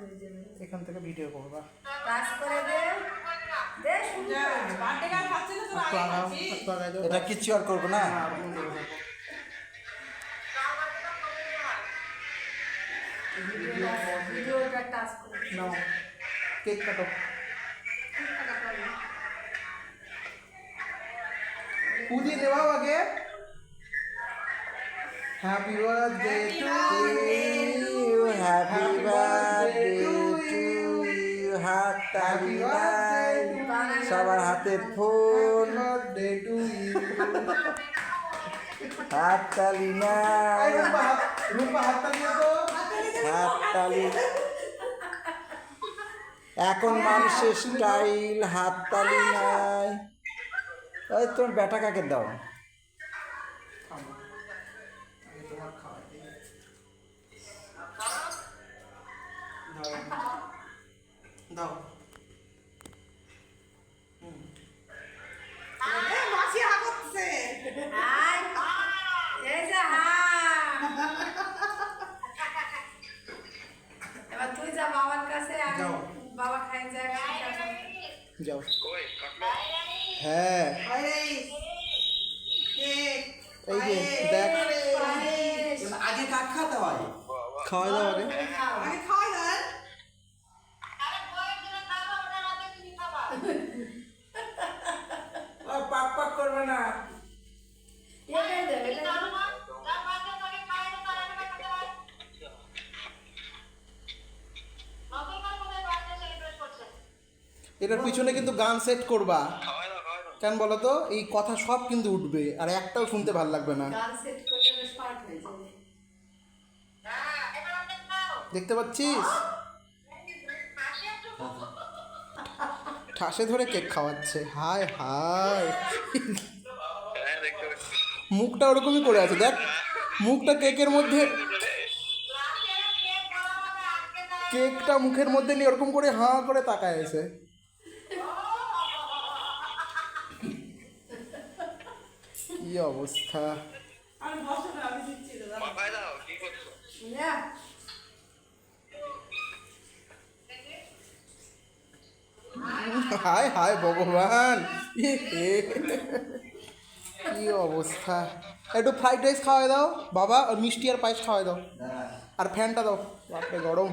হয়ে এখান থেকে ভিডিও করবা। এটা কিচ্ছু আর করব না। নাও কেক কাটো। দিয়ে দেওয়াও আগে। Happy birthday to you happy birthday to you হাত তালি নাই সবার হাতে ফোন বার্থডে টু ইউ হাত তালি নাই। তালি এখন মানুষের স্টাইল হাত তালি নাই। ওই তোমার বেটা কাকে দাও থামো। আগে তোমার খাওয়াই দিই। দাও দাও এ, মাসি হা করছে। আয়। এই যে হা। এবার তুই যা বাবার কাছে আমি বাবা খাই যায় যাও। হ্যাঁ। এই যে দেখ। আগে কাক খাতে হয়? খাওয়াই দাও আগে আগে করবে না এটার পিছনে কিন্তু গান সেট করবা। কেন বলো তো? এই কথা সব কিন্তু উঠবে আর একটাও শুনতে ভালো লাগবে না। গান সেট করলে বেশ পার্ট হয়ে দেখতে পাচ্ছিস? ঠাসে ধরে কেক খাওয়াচ্ছে। হায় হায়। মুখটা ওরকমই করে আছে। দেখ, মুখটা কেকের মধ্যে কেকটা মুখের মধ্যে নিয়ে ওরকম করে হাঁ করে তাকায় আছে কি অবস্থা? হায় হায় ভগবান। কি অবস্থা। একটু ফ্রাইড রাইস খাওয়াই দাও। বাবা আর মিষ্টি আর পায়েস খাওয়াই দাও। আর ফ্যানটা দাও। বাপরে, গরম।